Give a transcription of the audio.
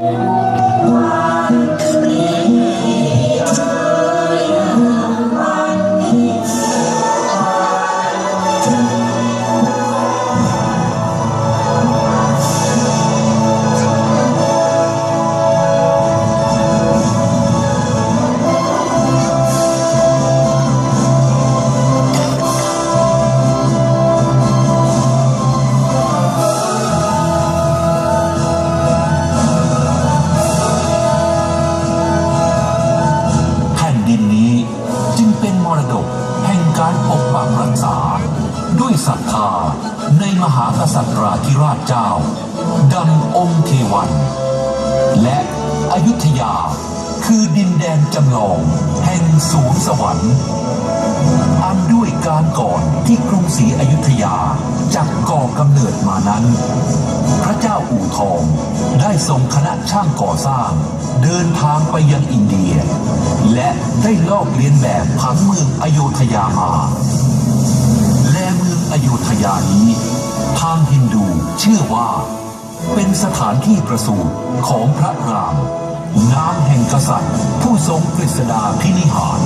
แรักษา ด้วยศรัทธาในมหากษัตริย์ธิราชเจ้าดังองค์เทวัน และอยุธยาคือดินแดนจำลองแห่งสวงสวรรค์อันด้วยการก่อนที่กรุงศรีอยุธยาจักก่อกำเนิดมานั้น พระเจ้าอู่ทองได้ส่งคณะช่างก่อสร้าง เดินทางไปยังอินเดีย และได้ลอกเลียนแบบผังเมืองอโยธยามา อยุธยานี้ ทางฮินดูเชื่อว่า เป็นสถานที่ประสูติของพระรามน้ำแห่งกษัตริย์ ผู้ทรงกฤษดาพินิหาร